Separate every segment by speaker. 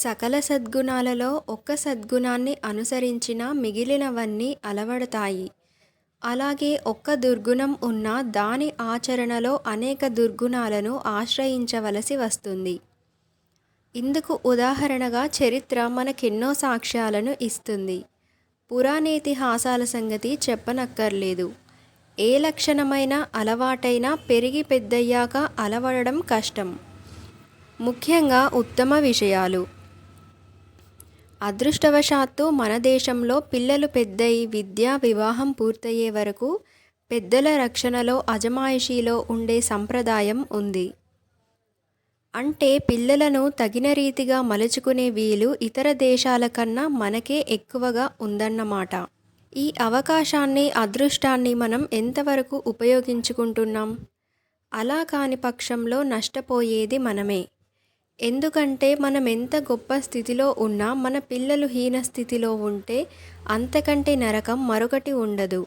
Speaker 1: సకల సద్గుణాలలో ఒక్క సద్గుణాన్ని అనుసరించినా మిగిలినవన్నీ అలవడతాయి. అలాగే ఒక్క దుర్గుణం ఉన్నా దాని ఆచరణలో అనేక దుర్గుణాలను ఆశ్రయించవలసి వస్తుంది. ఇందుకు ఉదాహరణగా చరిత్ర మనకెన్నో సాక్ష్యాలను ఇస్తుంది. పురాణేతిహాసాల సంగతి చెప్పనక్కర్లేదు. ఏ లక్షణమైన అలవాటైనా పెరిగి పెద్దయ్యాక అలవడడం కష్టం. ముఖ్యంగా ఉత్తమ విషయాలు. అదృష్టవశాత్తు మన దేశంలో పిల్లలు పెద్దయి విద్య వివాహం పూర్తయ్యే వరకు పెద్దల రక్షణలో అజమాయిషీలో ఉండే సంప్రదాయం ఉంది. అంటే పిల్లలను తగిన రీతిగా మలుచుకునే వీలు ఇతర దేశాల కన్నా మనకే ఎక్కువగా ఉందన్నమాట. ఈ అవకాశాన్ని అదృష్టాన్ని మనం ఎంతవరకు ఉపయోగించుకుంటున్నాం? అలా కాని పక్షంలో నష్టపోయేది మనమే. ఎందుకంటే మనం ఎంత గొప్ప స్థితిలో ఉన్నా మన పిల్లలు హీన స్థితిలో ఉంటే అంతకంటే నరకం మరొకటి ఉండదు.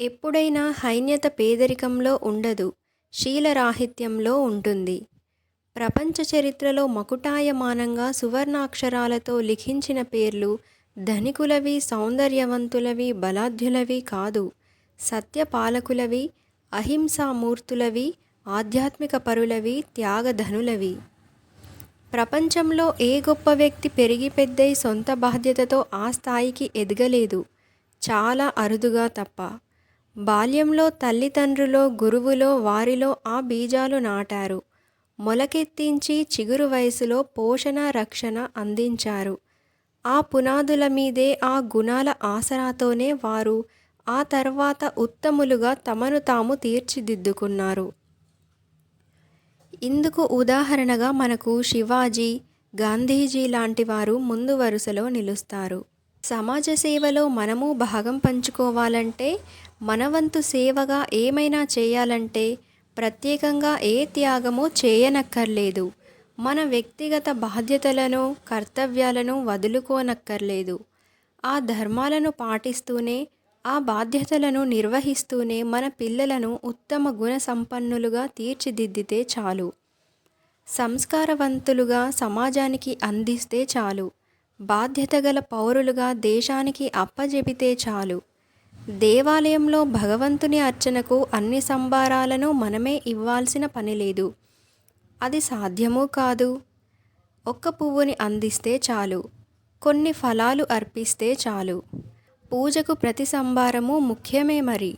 Speaker 1: ఎప్పుడైనా హైన్యత పేదరికంలో ఉండదు శీలరాహిత్యంలో ఉంటుంది. ప్రపంచ చరిత్రలో మకుటాయమానంగా సువర్ణాక్షరాలతో లిఖించిన పేర్లు ధనికులవి, సౌందర్యవంతులవి, బలాఢ్యులవి కాదు సత్యపాలకులవి, అహింసామూర్తులవి, ఆధ్యాత్మిక పరులవి, త్యాగధనులవి. ప్రపంచంలో ఏ గొప్ప వ్యక్తి పెరిగి పెద్దయి సొంత బాధ్యతతో ఆ స్థాయికి ఎదగలేదు చాలా అరుదుగా తప్ప. బాల్యంలో తల్లిదండ్రులో, గురువులో వారిలో ఆ బీజాలు నాటారు. మొలకెత్తించి చిగురు వయసులో పోషణ, రక్షణ అందించారు. ఆ పునాదుల మీదే ఆ గుణాల ఆసరాతోనే వారు ఆ తర్వాత ఉత్తములుగా తమను తాము తీర్చిదిద్దుకున్నారు. ఇందుకు ఉదాహరణగా మనకు శివాజీ, గాంధీజీ లాంటి వారు ముందు వరుసలో నిలుస్తారు. సమాజ సేవలో మనము భాగం పంచుకోవాలంటే, మనవంతు సేవగా ఏమైనా చేయాలంటే ప్రత్యేకంగా ఏ త్యాగమో చేయనక్కర్లేదు. మన వ్యక్తిగత బాధ్యతలను, కర్తవ్యాలను వదులుకోనక్కర్లేదు. ఆ ధర్మాలను పాటిస్తూనే, ఆ బాధ్యతలను నిర్వహిస్తూనే మన పిల్లలను ఉత్తమ గుణ సంపన్నులుగా తీర్చిదిద్దితే చాలు. సంస్కారవంతులుగా సమాజానికి అందిస్తే చాలు. బాధ్యత గల పౌరులుగా దేశానికి అప్పజెపితే చాలు. దేవాలయంలో భగవంతుని అర్చనకు అన్ని సంభారాలను మనమే ఇవ్వాల్సిన పని లేదు అది సాధ్యమూ కాదు. ఒక్క పువ్వుని అందిస్తే చాలు. కొన్ని ఫలాలు అర్పిస్తే చాలు. పూజకు ప్రతి సంభారము ముఖ్యమే మరి.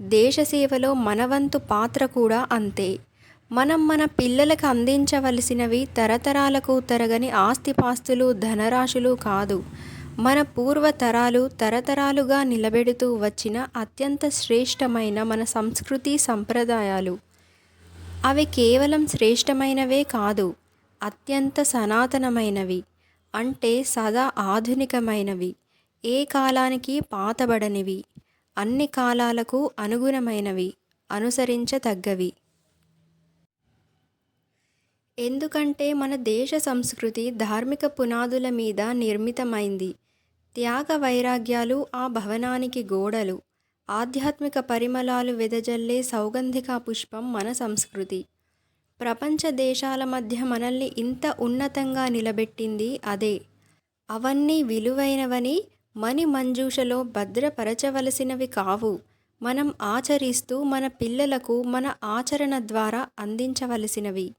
Speaker 1: దేశసేవలో మనవంతు పాత్ర కూడా అంతే. మనం మన పిల్లలకు అందించవలసినవి తరతరాలకు తరగని ఆస్తిపాస్తులు, ధనరాశులు కాదు. మన పూర్వతరాలు తరతరాలుగా నిలబెడుతూ వచ్చిన అత్యంత శ్రేష్ఠమైన మన సంస్కృతి సంప్రదాయాలు. అవి కేవలం శ్రేష్టమైనవే కాదు అత్యంత సనాతనమైనవి. అంటే సదా ఆధునికమైనవి. ఏ కాలానికి పాతబడనివి. అన్ని కాలాలకు అనుగుణమైనవి. అనుసరించతగ్గవి. ఎందుకంటే మన దేశ సంస్కృతి ధార్మిక పునాదుల మీద నిర్మితమైంది. త్యాగ వైరాగ్యాలు ఆ భవనానికి గోడలు. ఆధ్యాత్మిక పరిమళాలు వెదజల్లే సౌగంధికా పుష్పం మన సంస్కృతి. ప్రపంచ దేశాల మధ్య మనల్ని ఇంత ఉన్నతంగా నిలబెట్టింది అదే. అవన్నీ విలువైనవని మణిమంజూషలో భద్రపరచవలసినవి కావు మనం ఆచరిస్తూ మన పిల్లలకు మన ఆచరణ ద్వారా అందించవలసినవి.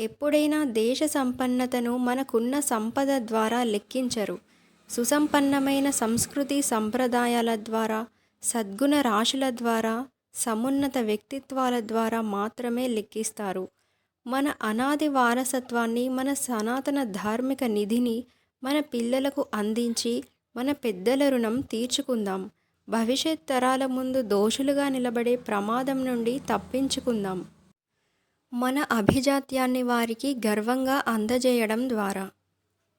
Speaker 1: ఎప్పుడైనా దేశ సంపన్నతను మనకున్న సంపద ద్వారా లెక్కించరు. సుసంపన్నమైన సంస్కృతి సంప్రదాయాల ద్వారా, సద్గుణ రాశుల ద్వారా, సమున్నత వ్యక్తిత్వాల ద్వారా మాత్రమే లెక్కిస్తారు. మన అనాది వారసత్వాన్ని, మన సనాతన ధార్మిక నిధిని మన పిల్లలకు అందించి మన పెద్దల రుణం తీర్చుకుందాం. భవిష్యత్ తరాల ముందు దోషులుగా నిలబడే ప్రమాదం నుండి తప్పించుకుందాం. మన అభిజాత్యాన్ని వారికి గర్వంగా అందజేయడం ద్వారా.